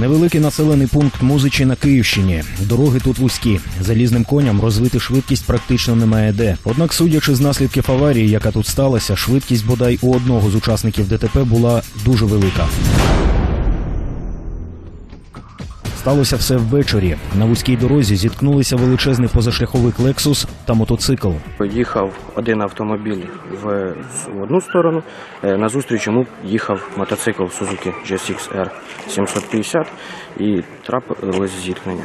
Невеликий населений пункт Музичі на Київщині. Дороги тут вузькі. Залізним коням розвити швидкість практично немає де. Однак, судячи з наслідків аварії, яка тут сталася, швидкість бодай у одного з учасників ДТП була дуже велика. Сталося все ввечері. На вузькій дорозі зіткнулися величезний позашляховик Лексус та мотоцикл. Їхав один автомобіль в одну сторону, е, назустріч йому їхав мотоцикл Suzuki GSX-R 750 і трапилось зіткнення.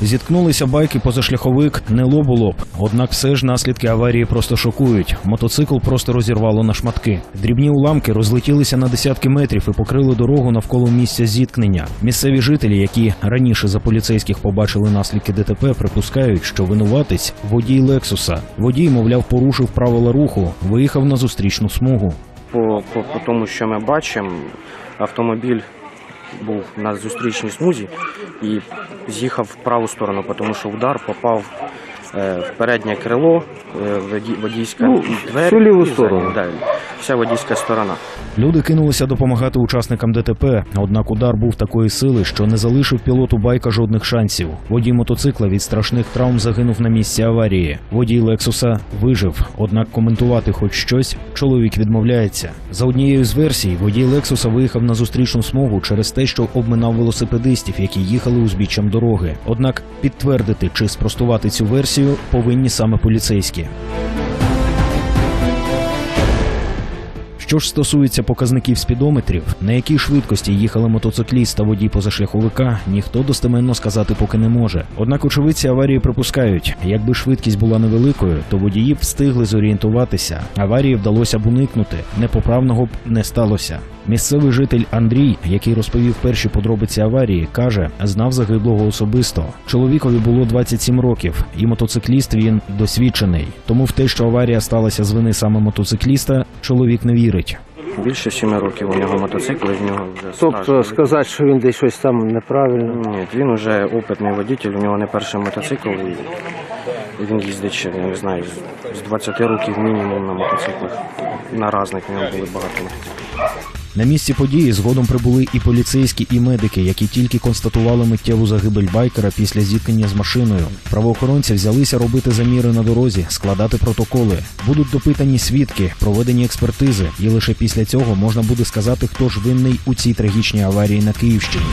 Зіткнулися байки позашляховик не лоб у лоб. Однак все ж наслідки аварії просто шокують. Мотоцикл просто розірвало на шматки. Дрібні уламки розлетілися на десятки метрів і покрили дорогу навколо місця зіткнення. Місцеві жителі, які раніше за поліцейських побачили наслідки ДТП, припускають, що винуватець водій Лексуса. Водій, мовляв, порушив правила руху, виїхав на зустрічну смугу. По, по, по тому, що ми бачимо, автомобіль був на зустрічній смузі і з'їхав в праву сторону, тому що удар попав переднє крило, е, водійська Ну, двері. всю ліву сторону. да, вся водійська сторона. Люди кинулися допомагати учасникам ДТП. Однак удар був такої сили, що не залишив пілоту байка жодних шансів. Водій мотоцикла від страшних травм загинув на місці аварії. Водій Лексуса вижив. Однак коментувати хоч щось чоловік відмовляється. За однією з версій, водій Лексуса виїхав на зустрічну смугу через те, що обминав велосипедистів, які їхали узбіччям дороги. Однак підтвердити чи спростувати цю версію повинні саме поліцейські. Що ж стосується показників спідометрів, на якій швидкості їхали мотоцикліст та водій позашляховика, ніхто достеменно сказати поки не може. Однак очевидці аварії припускають, якби швидкість була невеликою, то водії б встигли зорієнтуватися. Аварії вдалося б уникнути, непоправного б не сталося. Місцевий житель Андрій, який розповів перші подробиці аварії, каже, знав загиблого особисто. Чоловікові було 27 років, і мотоцикліст він досвідчений. Тому в те, що аварія сталася з вини саме мотоцикліста, чоловік не вірить. Більше сіми років у нього мотоцикл, і в нього вже Тобто сказати, що він десь щось там неправильно. Ні, він вже опитний водитель, у нього не перший мотоцикл, і він їздить ще, я не знаю, з- з 20 років мінімум на мотоциклах. На різних в нього були багато мотоциклів. На місці події згодом прибули і поліцейські, і медики, які тільки констатували миттєву загибель байкера після зіткнення з машиною. Правоохоронці взялися робити заміри на дорозі, складати протоколи. Будуть допитані свідки, проведені експертизи, і лише після цього можна буде сказати, хто ж винний у цій трагічній аварії на Київщині.